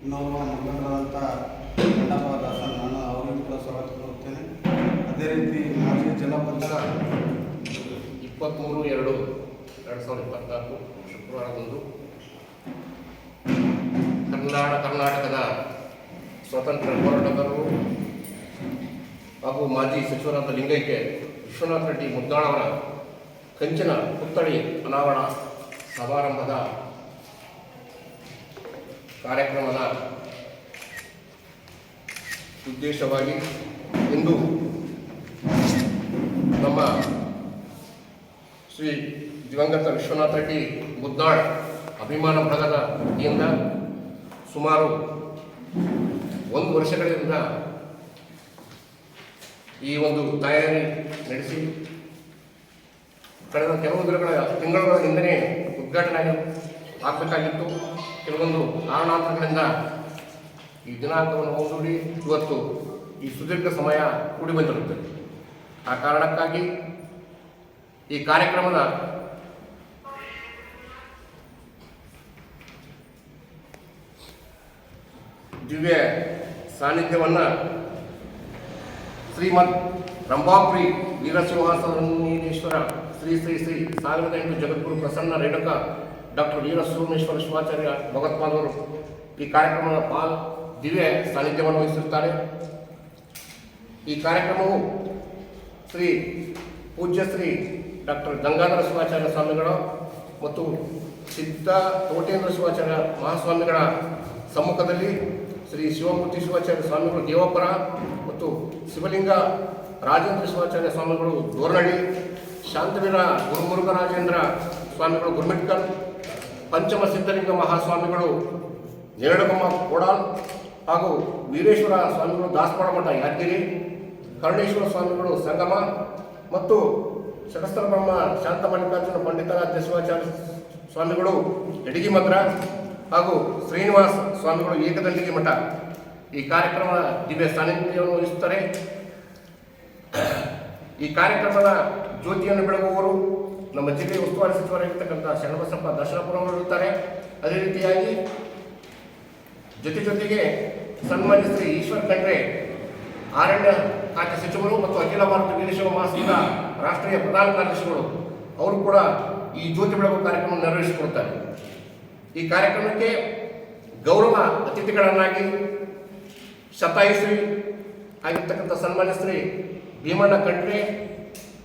ಇನ್ನೊಬ್ಬ ಮುಖಂಡರಾದಂಥ ಗಂಡಪ್ಪ ದಾಸನ್, ನಾನು ಅವರಿಗೂ ಕೂಡ ಸ್ವಾಗತ ಕೋರುತ್ತೇನೆ. ಅದೇ ರೀತಿ ಮಾಜಿ ಪಂಚಾಯತ್ ಇಪ್ಪತ್ತ್ಮೂರು ಎರಡು ಎರಡು ಸಾವಿರದ ಇಪ್ಪತ್ತ್ನಾಲ್ಕು ಶುಕ್ರವಾರದಂದು ಕನ್ನಡ ಕರ್ನಾಟಕದ ಸ್ವತಂತ್ರ ಹೋರಾಟಗಾರರು ಹಾಗೂ ಮಾಜಿ ಸಚಿವರಾದ ಲಿಂಗೈಕ್ಯ ವಿಶ್ವನಾಥ ರೆಡ್ಡಿ ಮುದ್ದಾಳವರ ಕಂಚಿನ ಪುತ್ಥಳಿ ಅನಾವರಣ ಸಮಾರಂಭದ ಕಾರ್ಯಕ್ರಮದ ಉದ್ದೇಶವಾಗಿ ಇಂದು ನಮ್ಮ ಶ್ರೀ ದಿವಂಗತ ವಿಶ್ವನಾಥ ರೆಡ್ಡಿ ಮುದ್ದಾಳ್ ಅಭಿಮಾನ ಬಳಗದ ಸುಮಾರು ಒಂದು ವರ್ಷಗಳಿಂದ ಈ ಒಂದು ತಯಾರಿ ನಡೆಸಿ ಕಳೆದ ಕೆಲವು ದಿನಗಳ, ತಿಂಗಳುಗಳ ಹಿಂದೆಯೇ ಉದ್ಘಾಟನೆ ಆಗಿ- ಆಗಬೇಕಾಗಿತ್ತು. ಕೆಲವೊಂದು ಕಾರಣಾಂತರಗಳಿಂದ ಈ ದಿನಾಂಕವನ್ನು ಮುಂದೂಡಿ ಇವತ್ತು ಈ ಸುದೀರ್ಘ ಸಮಯ ಕೂಡಿ ಬಂದಿರುತ್ತದೆ ಆ ಕಾರಣಕ್ಕಾಗಿ ಈ ಕಾರ್ಯಕ್ರಮದ ದಿವ್ಯ ಸಾನ್ನಿಧ್ಯವನ್ನು ಶ್ರೀಮದ್ ರಂಭಾಪುರಿ ವೀರಸಿಂಹಾಸನೇಶ್ವರ ಶ್ರೀ ಶ್ರೀ ಶ್ರೀ ಸಾವಿರದ ಎಂಟು ಜಗದ್ಗುರು ಪ್ರಸನ್ನ ರೇಣುಕ, ಡಾಕ್ಟರ್ ವೀರ ಸೋಮೇಶ್ವರ ಶಿವಾಚಾರ್ಯ ಭಗವತ್ಪಾದವರು ಈ ಕಾರ್ಯಕ್ರಮದ ಪಾಲ್ ದಿವ್ಯ ಸಾನ್ನಿಧ್ಯವನ್ನು ವಹಿಸಿರುತ್ತಾರೆ. ಈ ಕಾರ್ಯಕ್ರಮವು ಶ್ರೀ ಪೂಜ್ಯ ಶ್ರೀ ಡಾಕ್ಟರ್ ಗಂಗಾಧರ ಶಿವಾಚಾರ್ಯ ಸ್ವಾಮಿಗಳು ಮತ್ತು ಸಿದ್ಧ ತೋಟೇಂದ್ರ ಶಿವಾಚಾರ್ಯ ಮಹಾಸ್ವಾಮಿಗಳ ಸಮ್ಮುಖದಲ್ಲಿ ಶ್ರೀ ಶಿವಮೂರ್ತಿ ಶಿವಾಚಾರ್ಯ ಸ್ವಾಮಿಗಳು ದೇವಪುರ ಮತ್ತು ಶಿವಲಿಂಗ ರಾಜೇಂದ್ರ ಶಿವಾಚಾರ್ಯ ಸ್ವಾಮಿಗಳು ದೋರ್ನಳ್ಳಿ, ಶಾಂತವೀರ ಗುರುಮುರುಘರಾಜೇಂದ್ರ ಸ್ವಾಮಿಗಳು ಗುರುಮಿಟ್ಕಲ್, ಪಂಚಮ ಸಿದ್ಧಲಿಂಗ ಮಹಾಸ್ವಾಮಿಗಳು ನೇರಡಗಮ್ಮ ಕೋಡಾಲ್ ಹಾಗೂ ವೀರೇಶ್ವರ ಸ್ವಾಮಿಗಳು ದಾಸವಾಡ ಮಠ ಯಾದಗಿರಿ, ಕರುಣೇಶ್ವರ ಸ್ವಾಮಿಗಳು ಸಂಗಮ ಮತ್ತು ಶಕಸ್ತ್ರ ಬ್ರಹ್ಮ ಶಾಂತ ಮಲ್ಲಿಕಾರ್ಜುನ ಪಂಡಿತಾರಾಧ್ಯ ಶಿವಾಚಾರ್ಯ ಸ್ವಾಮಿಗಳು ಎಡಗಿ ಮದ್ರ ಹಾಗೂ ಶ್ರೀನಿವಾಸ ಸ್ವಾಮಿಗಳು ಏಕದಂಡಿಗೆ ಮಠ ಈ ಕಾರ್ಯಕ್ರಮ ದಿವ್ಯ ಸಾನ್ನಿಧ್ಯವನ್ನು ವಹಿಸುತ್ತಾರೆ. ಈ ಕಾರ್ಯಕ್ರಮದ ಜ್ಯೋತಿಯನ್ನು ಬೆಳಗುವವರು ನಮ್ಮ ಜಿಲ್ಲೆಯ ಉಸ್ತುವಾರಿ ಸಚಿವರಾಗಿರ್ತಕ್ಕಂಥ ಶರಣಬಸಪ್ಪ ದರ್ಶನಪುರವರು ಇರುತ್ತಾರೆ. ಅದೇ ರೀತಿಯಾಗಿ ಜೊತೆ ಜೊತೆಗೆ ಸನ್ಮಾನ್ಯ ಶ್ರೀ ಈಶ್ವರ್ ಖಂಡ್ರೆ ಅರಣ್ಯ ಖಾತೆ ಸಚಿವರು ಮತ್ತು ಅಖಿಲ ಭಾರತ ವೀರಶೈವ ಮಹಾಸಂಘ ರಾಷ್ಟ್ರೀಯ ಪ್ರಧಾನ ಕಾರ್ಯದರ್ಶಿಗಳು, ಅವರು ಕೂಡ ಈ ಜ್ಯೋತಿ ಬೆಳಗುವ ಕಾರ್ಯಕ್ರಮ ನೆರವೇರಿಸಿಕೊಡ್ತಾರೆ ಈ ಕಾರ್ಯಕ್ರಮಕ್ಕೆ ಗೌರವ ಅತಿಥಿಗಳನ್ನಾಗಿ ಶತಾಯುಷಿ ಆಗಿರ್ತಕ್ಕಂಥ ಸನ್ಮಾನ್ಯ ಶ್ರೀ ಭೀಮಣ್ಣ ಖಂಡ್ರೆ,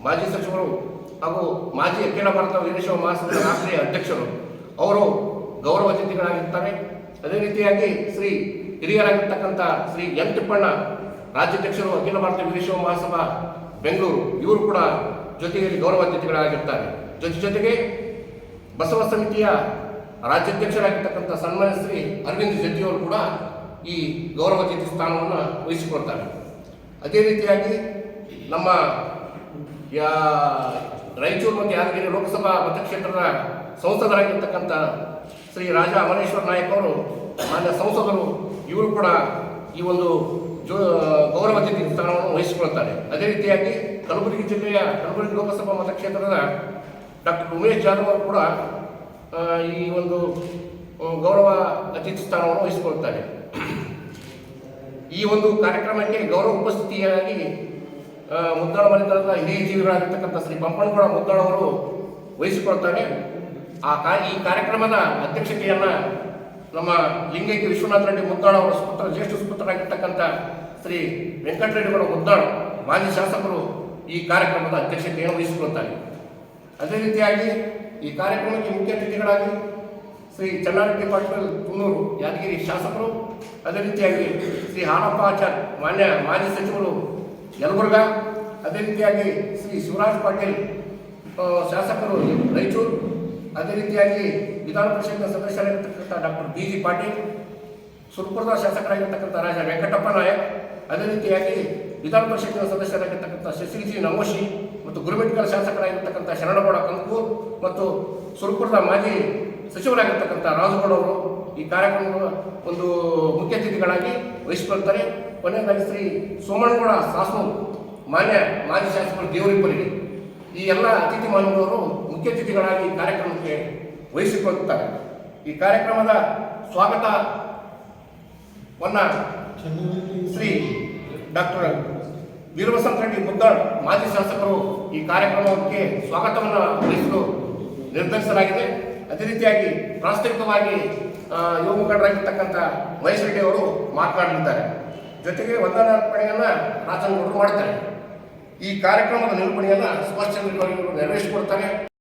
ಮಾಜಿ ಸಚಿವರು ಹಾಗೂ ಮಾಜಿ ಅಖಿಲ ಭಾರತ ವೀರಶೈವ ಮಹಾಸಂಘದ ರಾಷ್ಟ್ರೀಯ ಅಧ್ಯಕ್ಷರು, ಅವರು ಗೌರವ ಅತಿಥಿಗಳಾಗಿರ್ತಾರೆ. ಅದೇ ರೀತಿಯಾಗಿ ಶ್ರೀ ಹಿರಿಯರಾಗಿರ್ತಕ್ಕಂಥ ಶ್ರೀ ಎಂ ತಿಪ್ಪಣ್ಣ, ರಾಜ್ಯಾಧ್ಯಕ್ಷರು ಅಖಿಲ ಭಾರತ ವೀರಶೈವ ಮಹಾಸಭಾ, ಬೆಂಗಳೂರು, ಇವರು ಕೂಡ ಜೊತೆಯಲ್ಲಿ ಗೌರವ ಅತಿಥಿಗಳಾಗಿರ್ತಾರೆ. ಜೊತೆ ಜೊತೆಗೆ ಬಸವ ಸಮಿತಿಯ ರಾಜ್ಯಾಧ್ಯಕ್ಷರಾಗಿರ್ತಕ್ಕಂಥ ಸನ್ಮಾನ್ಯ ಶ್ರೀ ಅರವಿಂದ್ ಜಡ್ಜಿಯವರು ಕೂಡ ಈ ಗೌರವ ಅತಿಥಿ ಸ್ಥಾನವನ್ನು ವಹಿಸಿಕೊಳ್ತಾರೆ. ಅದೇ ರೀತಿಯಾಗಿ ನಮ್ಮ ಯಾ ರಾಯಚೂರು ಮತ್ತು ಯಾದಗಿರಿ ಲೋಕಸಭಾ ಮತಕ್ಷೇತ್ರದ ಸಂಸದರಾಗಿರ್ತಕ್ಕಂಥ ಶ್ರೀ ರಾಜ ಅಮರೇಶ್ವರ ನಾಯಕ್ ಅವರು, ಮಾನ್ಯ ಸಂಸದರು, ಇವರು ಕೂಡ ಈ ಒಂದು ಜೋ ಗೌರವ ಅತಿಥಿ ಸ್ಥಾನವನ್ನು ವಹಿಸಿಕೊಳ್ತಾರೆ. ಅದೇ ರೀತಿಯಾಗಿ ಕಲಬುರಗಿ ಜಿಲ್ಲೆಯ ಕಲಬುರಗಿ ಲೋಕಸಭಾ ಮತಕ್ಷೇತ್ರದ ಡಾಕ್ಟರ್ ಉಮೇಶ್ ಜಾಧವ್ ಅವರು ಕೂಡ ಈ ಒಂದು ಗೌರವ ಅತಿಥಿ ಸ್ಥಾನವನ್ನು ವಹಿಸಿಕೊಳ್ತಾರೆ. ಈ ಒಂದು ಕಾರ್ಯಕ್ರಮಕ್ಕೆ ಗೌರವ ಉಪಸ್ಥಿತಿಯಾಗಿ ಮುದ್ದಾಳ ಮನೆತನದ ಹಿರಿಯ ಜೀವಿಗಳಾಗಿರ್ತಕ್ಕಂಥ ಶ್ರೀ ಪಂಪನಗೌಡ ಮುದ್ದಾಳವರು ವಹಿಸಿಕೊಳ್ತಾರೆ. ಆ ಕಾ, ಈ ಕಾರ್ಯಕ್ರಮದ ಅಧ್ಯಕ್ಷತೆಯನ್ನ ನಮ್ಮ ಲಿಂಗೈಕ್ಯ ವಿಶ್ವನಾಥ ರೆಡ್ಡಿ ಮುದ್ದಾಳ ಅವರ ಸುಪುತ್ರ, ಜ್ಯೇಷ್ಠ ಸುಪುತ್ರರಾಗಿರ್ತಕ್ಕಂಥ ಶ್ರೀ ವೆಂಕಟರೆಡ್ಡಿಗೌಡ ಮುದ್ದಾಳ ಮಾಜಿ ಶಾಸಕರು ಈ ಕಾರ್ಯಕ್ರಮದ ಅಧ್ಯಕ್ಷತೆಯನ್ನು ವಹಿಸಿಕೊಳ್ತಾರೆ. ಅದೇ ರೀತಿಯಾಗಿ ಈ ಕಾರ್ಯಕ್ರಮಕ್ಕೆ ಮುಖ್ಯ ಅತಿಥಿಗಳಾಗಿ ಶ್ರೀ ಚೆನ್ನಾರೆಡ್ಡಿ ಪಾಟೀಲ್ ತುನ್ನೂರು ಯಾದಗಿರಿ ಶಾಸಕರು, ಅದೇ ರೀತಿಯಾಗಿ ಶ್ರೀ ಹಾಲಪ್ಪ ಆಚಾರ್ ಮಾನ್ಯ ಮಾಜಿ ಸಚಿವರು ಯಲಬುರ್ಗ, ಅದೇ ರೀತಿಯಾಗಿ ಶ್ರೀ ಶಿವರಾಜ್ ಪಾಟೀಲ್ ಶಾಸಕರು ರಾಯಚೂರು, ಅದೇ ರೀತಿಯಾಗಿ ವಿಧಾನ ಪರಿಷತ್ನ ಸದಸ್ಯರಾಗಿರ್ತಕ್ಕಂಥ ಡಾಕ್ಟರ್ ಬಿ ಜಿ ಪಾಟೀಲ್, ಸುರ್ಪುರದ ಶಾಸಕರಾಗಿರ್ತಕ್ಕಂಥ ರಾಜ ವೆಂಕಟಪ್ಪ ನಾಯಕ್, ಅದೇ ರೀತಿಯಾಗಿ ವಿಧಾನ ಪರಿಷತ್ತಿನ ಸದಸ್ಯರಾಗಿರ್ತಕ್ಕಂಥ ಶಶಿಜಿ ನಮೋಶಿ ಮತ್ತು ಗುರುಮಿಟ್ಕಲ್ ಶಾಸಕರಾಗಿರ್ತಕ್ಕಂಥ ಶರಣಗೌಡ ಕಂಕು ಮತ್ತು ಸುರಪುರದ ಮಾಜಿ ಸಚಿವರಾಗಿರ್ತಕ್ಕಂಥ ರಾಜುಗೌಡ ಅವರು ಈ ಕಾರ್ಯಕ್ರಮದ ಒಂದು ಮುಖ್ಯ ಅತಿಥಿಗಳಾಗಿ ವಹಿಸಿಕೊಳ್ತಾರೆ. ಕೊನೆಯದಾಗಿ ಶ್ರೀ ಸೋಮಣ್ಣಗೌಡ ಸಾಸು ಮಾನ್ಯ ಮಾಜಿ ಶಾಸಕರು ದೇವರಿಬ್ಬರಿಗೆ ಈ ಎಲ್ಲ ಅತಿಥಿ ಮಾನವರು ಮುಖ್ಯ ಅತಿಥಿಗಳಾಗಿ ಈ ಕಾರ್ಯಕ್ರಮಕ್ಕೆ ವಹಿಸಿಕೊಳ್ಳುತ್ತಾರೆ ಈ ಕಾರ್ಯಕ್ರಮದ ಸ್ವಾಗತವನ್ನ ಶ್ರೀ ಡಾಕ್ಟರ್ ವೀರಬಸಂತ ರೆಡ್ಡಿ ಮುದ್ದಾಳ್ ಮಾಜಿ ಶಾಸಕರು ಈ ಕಾರ್ಯಕ್ರಮಕ್ಕೆ ಸ್ವಾಗತವನ್ನು ವಹಿಸಲು ನಿರ್ಧರಿಸಲಾಗಿದೆ. ಅದೇ ರೀತಿಯಾಗಿ ಪ್ರಾಸ್ತಾವಿಕವಾಗಿ ಯುವ ಮುಖಂಡರಾಗಿರ್ತಕ್ಕಂಥ ಮಹೇಶ್ ರೆಡ್ಡಿ ಅವರು ಮಾತನಾಡಲಿದ್ದಾರೆ. ಜೊತೆಗೆ ವಂದನಾರ್ಪಣೆಯನ್ನ ರಾಜನಗೌಡರು ಮಾಡ್ತಾರೆ ಈ ಕಾರ್ಯಕ್ರಮದ ನಿರ್ಪಣೆಯನ್ನು ಚಂದ್ರ ನೆರವೇರಿಸಿಕೊಡ್ತಾರೆ.